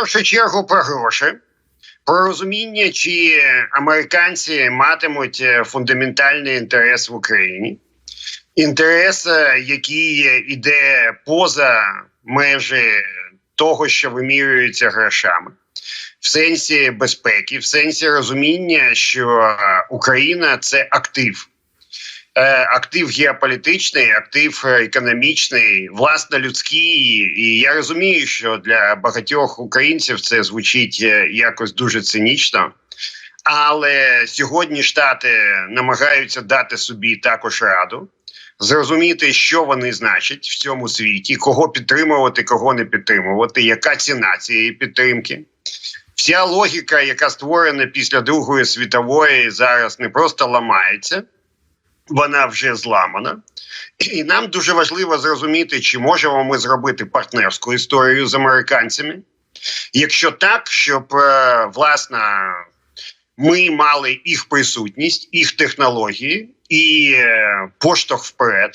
першу чергу про гроші, про розуміння, чи американці матимуть е, фундаментальний інтерес в Україні, інтерес, е, який іде поза межі того, що вимірюється грошами. В сенсі безпеки, в сенсі розуміння, що е, Україна це актив, актив геополітичний, актив е, економічний, власне людський. І я розумію, що для багатьох українців це звучить е, якось дуже цинічно. Але сьогодні Штати намагаються дати собі також раду, зрозуміти, що вони значать в цьому світі, кого підтримувати, кого не підтримувати, яка ціна цієї підтримки. Вся логіка, яка створена після Другої світової, зараз не просто ламається, вона вже зламана. І нам дуже важливо зрозуміти, чи можемо ми зробити партнерську історію з американцями. Якщо так, щоб е, власне ми мали їх присутність, їх технології і е, поштовх вперед.